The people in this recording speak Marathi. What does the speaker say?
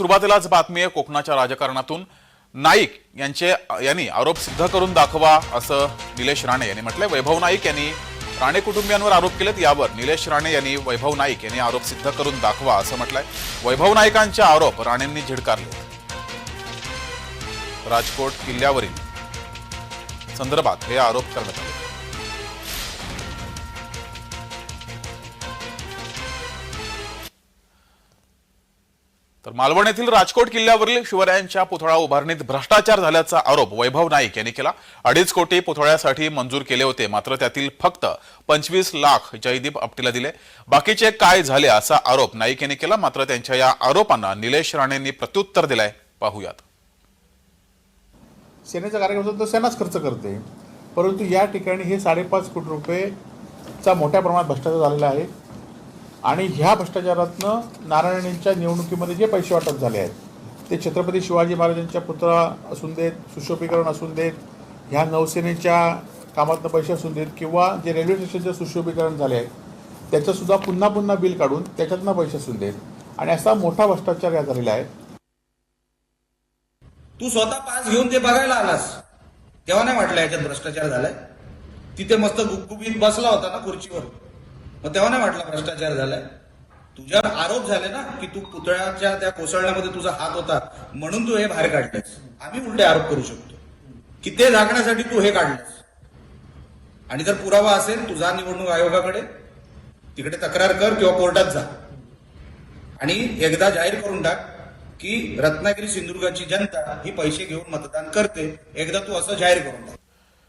सुरुवातीलाच बातमी आहे कोकणाच्या राजकारणातून. नाईक यांचे यांनी आरोप सिद्ध करून दाखवा असं निलेश राणे यांनी म्हटलंय. वैभव नाईक यांनी राणे कुटुंबियांवर आरोप केलेत यावर निलेश राणे यांनी वैभव नाईक यांनी आरोप सिद्ध करून दाखवा असं म्हटलंय. वैभव नाईकांचे आरोप राणेंनी झिडकारले राजकोट किल्ल्यावरील संदर्भात हे आरोप करण्यात आले. तर मालवण येथील राजकोट किल्ल्यावरील शिवरायांच्या पुतळा उभारणीत भ्रष्टाचार झाल्याचा आरोप वैभव नाईक यांनी केला. अडीच कोटी पुतळ्यासाठी मंजूर केले होते मात्र त्यातील फक्त पंचवीस लाख जयदीप आपटीला दिले. बाकीचे काय झाले असा आरोप नाईक यांनी केला मात्र त्यांच्या या आरोपांना निलेश राणेंनी प्रत्युत्तर दिलंय. पाहूयात. सेनेचा कार्यक्रम असतो तर सेनाच खर्च करते. परंतु या ठिकाणी हे साडेपाच कोटी रुपयेचा मोठ्या प्रमाणात भ्रष्टाचार झालेला आहे. आणि ह्या भ्रष्टाचारातनं नारायणींच्या निवडणुकीमध्ये जे पैसे वाटप झाले आहेत ते छत्रपती शिवाजी महाराजांच्या पुतळा असून देत सुशोभीकरण असून देत ह्या नौसेनेच्या कामातनं पैसे असून देत किंवा जे रेल्वे स्टेशनचं सुशोभीकरण झाले आहे त्याचं सुद्धा पुन्हा पुन्हा बिल काढून त्याच्यातनं पैसे असून देत. आणि असा मोठा भ्रष्टाचार या झालेला आहे. तू स्वतः पास घेऊन ते बघायला आलास. तेव्हा नाही म्हटलं याच्यात भ्रष्टाचार झालाय? तिथे मस्त गुपगुपीत बसला होता ना खुर्चीवर. मग तेव्हा नाही वाटला भ्रष्टाचार झालाय? तुझ्यावर आरोप झाले ना की तू पुतळ्याच्या त्या कोसळण्यामध्ये तुझा हात होता म्हणून तू हे बाहेर काढलंस. आम्ही उलटे आरोप करू शकतो. की ते झाकण्यासाठी तू हे काढलंस. आणि जर पुरावा असेल तुझा निवडणूक आयोगाकडे तिकडे तक्रार कर किंवा कोर्टात जा. आणि एकदा जाहीर करून टाक की रत्नागिरी सिंधुदुर्गाची जनता ही पैसे घेऊन मतदान करते. एकदा तू असं जाहीर करून टाक.